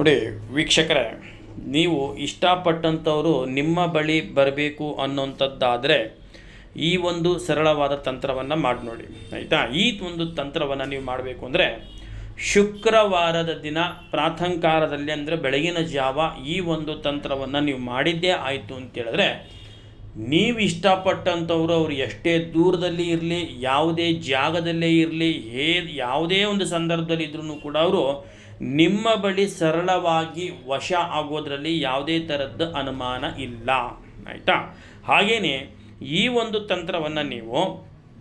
ನೋಡಿ, ವೀಕ್ಷಕರೇ, ನೀವು ಇಷ್ಟಪಟ್ಟಂಥವರು ನಿಮ್ಮ ಬಳಿ ಬರಬೇಕು ಅನ್ನೋಂಥದ್ದಾದರೆ ಈ ಒಂದು ಸರಳವಾದ ತಂತ್ರವನ್ನು ಮಾಡಿ ನೋಡಿ, ಆಯಿತಾ? ಈ ಒಂದು ತಂತ್ರವನ್ನು ನೀವು ಮಾಡಬೇಕು ಅಂದರೆ ಶುಕ್ರವಾರದ ದಿನ ಪ್ರಾತಃಕಾಲದಲ್ಲಿ ಅಂದರೆ ಬೆಳಗಿನ ಜಾವ ಈ ಒಂದು ತಂತ್ರವನ್ನು ನೀವು ಮಾಡಿದ್ದೇ ಆಯಿತು ಅಂತೇಳಿದ್ರೆ ನೀವು ಇಷ್ಟಪಟ್ಟಂಥವ್ರು ಅವರು ಎಷ್ಟೇ ದೂರದಲ್ಲಿ ಇರಲಿ, ಯಾವುದೇ ಜಾಗದಲ್ಲೇ ಇರಲಿ, ಹೇ, ಯಾವುದೇ ಒಂದು ಸಂದರ್ಭದಲ್ಲಿ ಇದ್ರೂ ಕೂಡ ಅವರು ನಿಮ್ಮ ಬಳಿ ಸರಳವಾಗಿ ವಶ ಆಗೋದ್ರಲ್ಲಿ ಯಾವುದೇ ಥರದ್ದು ಅನುಮಾನ ಇಲ್ಲ. ಆಯಿತಾ? ಹಾಗೆಯೇ ಈ ಒಂದು ತಂತ್ರವನ್ನು ನೀವು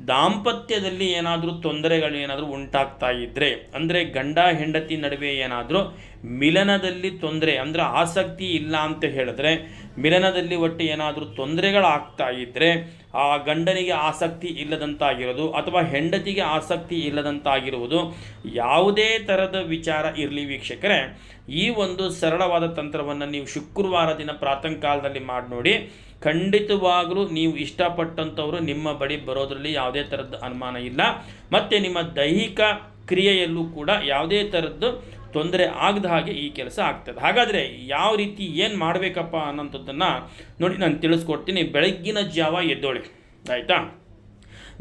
ದಾಂಪತ್ಯದಲ್ಲಿ ಏನಾದರೂ ತೊಂದರೆಗಳು ಏನಾದರೂ ಉಂಟಾಗ್ತಾ ಇದ್ದರೆ ಅಂದರೆ ಗಂಡ ಹೆಂಡತಿ ನಡುವೆ ಏನಾದರೂ ಮಿಲನದಲ್ಲಿ ತೊಂದರೆ, ಅಂದರೆ ಆಸಕ್ತಿ ಇಲ್ಲ ಅಂತ ಹೇಳಿದ್ರೆ ಮಿಲನದಲ್ಲಿ ಒಟ್ಟು ಏನಾದರೂ ತೊಂದರೆಗಳಾಗ್ತಾ ಇದ್ದರೆ ಆ ಗಂಡನಿಗೆ ಆಸಕ್ತಿ ಇಲ್ಲದಂತಾಗಿರೋದು ಅಥವಾ ಹೆಂಡತಿಗೆ ಆಸಕ್ತಿ ಇಲ್ಲದಂತಾಗಿರುವುದು ಯಾವುದೇ ಥರದ ವಿಚಾರ ಇರಲಿ ವೀಕ್ಷಕರೇ. ಈ ಒಂದು ಸರಳವಾದ ತಂತ್ರವನ್ನು ನೀವು ಶುಕ್ರವಾರ ದಿನ ಪ್ರಾತಃಕಾಲದಲ್ಲಿ ಮಾಡಿ ನೋಡಿ. ಖಂಡಿತವಾಗಲೂ ನೀವು ಇಷ್ಟಪಟ್ಟಂಥವರು ನಿಮ್ಮ ಬಳಿ ಬರೋದರಲ್ಲಿ ಯಾವುದೇ ಥರದ ಅನುಮಾನ ಇಲ್ಲ. ಮತ್ತು ನಿಮ್ಮ ದೈಹಿಕ ಕ್ರಿಯೆಯಲ್ಲೂ ಕೂಡ ಯಾವುದೇ ಥರದ್ದು ತೊಂದರೆ ಆಗದ ಹಾಗೆ ಈ ಕೆಲಸ ಆಗ್ತದೆ. ಹಾಗಾದರೆ ಯಾವ ರೀತಿ ಏನು ಮಾಡಬೇಕಪ್ಪ ಅನ್ನೋಂಥದ್ದನ್ನು ನೋಡಿ ನಾನು ತಿಳಿಸ್ಕೊಡ್ತೀನಿ. ಬೆಳಗ್ಗಿನ ಜಾವ ಎದ್ದೋಳಿ. ಆಯಿತಾ?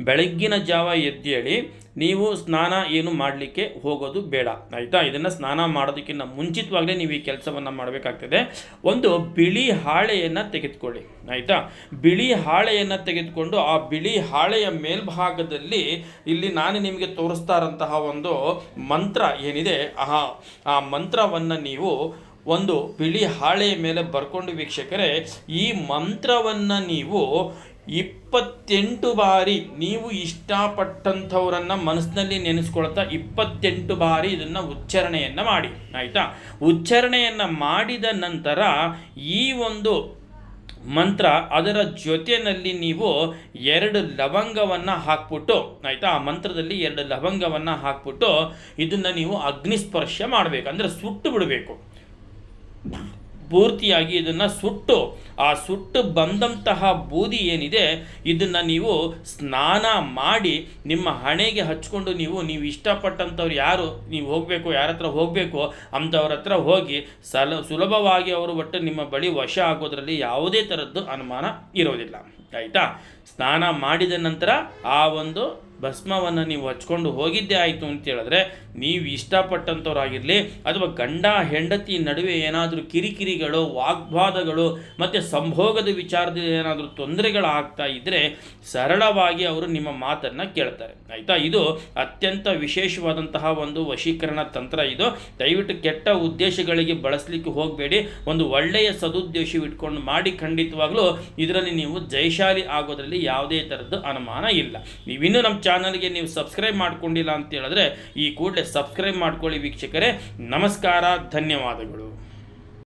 ಬೆಳಗ್ಗಿನ ಜಾವ ಎದ್ದೇಳಿ ನೀವು ಸ್ನಾನ ಏನು ಮಾಡಲಿಕ್ಕೆ ಹೋಗೋದು ಬೇಡ. ಆಯಿತಾ? ಇದನ್ನು ಸ್ನಾನ ಮಾಡೋದಕ್ಕಿಂತ ಮುಂಚಿತವಾಗಲೇ ನೀವು ಈ ಕೆಲಸವನ್ನು ಮಾಡಬೇಕಾಗ್ತದೆ. ಒಂದು ಬಿಳಿ ಹಾಳೆಯನ್ನು ತೆಗೆದುಕೊಳ್ಳಿ. ಆಯಿತಾ? ಬಿಳಿ ಹಾಳೆಯನ್ನು ತೆಗೆದುಕೊಂಡು ಆ ಬಿಳಿ ಹಾಳೆಯ ಮೇಲ್ಭಾಗದಲ್ಲಿ ಇಲ್ಲಿ ನಾನು ನಿಮಗೆ ತೋರಿಸ್ತಾ ಇರೋಂತಹ ಒಂದು ಮಂತ್ರ ಏನಿದೆ? ಆ ಆ ಮಂತ್ರವನ್ನು ನೀವು ಒಂದು ಬಿಳಿ ಹಾಳೆಯ ಮೇಲೆ ಬರ್ಕೊಂಡು ವೀಕ್ಷಕರೇ, ಈ ಮಂತ್ರವನ್ನು ನೀವು ಇಪ್ಪತ್ತೆಂಟು ಬಾರಿ ನೀವು ಇಷ್ಟಪಟ್ಟಂಥವರನ್ನು ಮನಸ್ಸಿನಲ್ಲಿ ನೆನೆಸ್ಕೊಳ್ತಾ ಇಪ್ಪತ್ತೆಂಟು ಬಾರಿ ಇದನ್ನು ಉಚ್ಚಾರಣೆಯನ್ನು ಮಾಡಿ. ಆಯಿತಾ? ಉಚ್ಚಾರಣೆಯನ್ನು ಮಾಡಿದ ನಂತರ ಈ ಒಂದು ಮಂತ್ರ ಅದರ ಜೊತೆಯಲ್ಲಿ ನೀವು ಎರಡು ಲವಂಗವನ್ನು ಹಾಕ್ಬಿಟ್ಟು, ಆಯಿತಾ? ಆ ಮಂತ್ರದಲ್ಲಿ ಎರಡು ಲವಂಗವನ್ನು ಹಾಕ್ಬಿಟ್ಟು ಇದನ್ನು ನೀವು ಅಗ್ನಿಸ್ಪರ್ಶ ಮಾಡಬೇಕು. ಅಂದರೆ ಸುಟ್ಟು ಬಿಡಬೇಕು. ಪೂರ್ತಿಯಾಗಿ ಇದನ್ನು ಸುಟ್ಟು, ಆ ಸುಟ್ಟು ಬಂದಂತಹ ಬೂದಿ ಏನಿದೆ, ಇದನ್ನು ನೀವು ಸ್ನಾನ ಮಾಡಿ ನಿಮ್ಮ ಹಣೆಗೆ ಹಚ್ಕೊಂಡು ನೀವು ನೀವು ಇಷ್ಟಪಟ್ಟಂಥವ್ರು ಯಾರು, ನೀವು ಹೋಗಬೇಕು, ಯಾರ ಹತ್ರ ಹೋಗಬೇಕು, ಅಂಥವ್ರ ಹತ್ರ ಹೋಗಿ ಸಲ, ಸುಲಭವಾಗಿ ಅವರು ಒಟ್ಟು ನಿಮ್ಮ ಬಳಿ ವಶ ಆಗೋದ್ರಲ್ಲಿ ಯಾವುದೇ ಥರದ್ದು ಅನುಮಾನ ಇರೋದಿಲ್ಲ. ಆಯಿತಾ? ಸ್ನಾನ ಮಾಡಿದ ನಂತರ ಆ ಒಂದು ಭಸ್ಮವನ್ನು ನೀವು ಹಚ್ಕೊಂಡು ಹೋಗಿದ್ದೆ ಆಯಿತು ಅಂತ ಹೇಳಿದ್ರೆ ನೀವು ಇಷ್ಟಪಟ್ಟಂಥವ್ರಾಗಿರಲಿ ಅಥವಾ ಗಂಡ, ಹೆಂಡತಿ ನಡುವೆ ಏನಾದರೂ ಕಿರಿಕಿರಿಗಳು, ವಾಗ್ವಾದಗಳು ಮತ್ತು ಸಂಭೋಗದ ವಿಚಾರದಲ್ಲಿ ಏನಾದರೂ ತೊಂದರೆಗಳಾಗ್ತಾ ಇದ್ದರೆ ಸರಳವಾಗಿ ಅವರು ನಿಮ್ಮ ಮಾತನ್ನು ಕೇಳ್ತಾರೆ. ಆಯಿತಾ? ಇದು ಅತ್ಯಂತ ವಿಶೇಷವಾದಂತಹ ಒಂದು ವಶೀಕರಣ ತಂತ್ರ ಇದು. ದಯವಿಟ್ಟು ಕೆಟ್ಟ ಉದ್ದೇಶಗಳಿಗೆ ಬಳಸಲಿಕ್ಕೆ ಹೋಗಬೇಡಿ. ಒಂದು ಒಳ್ಳೆಯ ಸದುದ್ದೇಶವಿಟ್ಕೊಂಡು ಮಾಡಿ ಖಂಡಿತವಾಗಲೂ ಇದರಲ್ಲಿ ನೀವು ಜಯಶಾಲಿ ಆಗೋದರಲ್ಲಿ ಯಾವುದೇ ಥರದ್ದು ಅನುಮಾನ ಇಲ್ಲ. ನೀವಿನ್ನೂ ನಮ್ಮ ಚಾನಲ್ಗೆ ನೀವು ಸಬ್ಸ್ಕ್ರೈಬ್ ಮಾಡ್ಕೊಂಡಿಲ್ಲ ಅಂತ ಹೇಳಿದ್ರೆ ಈ ಕೂಡಲೇ ಸಬ್ಸ್ಕ್ರೈಬ್ ಮಾಡ್ಕೊಳ್ಳಿ ವೀಕ್ಷಕರೇ. ನಮಸ್ಕಾರ ಧನ್ಯವಾದಗಳು.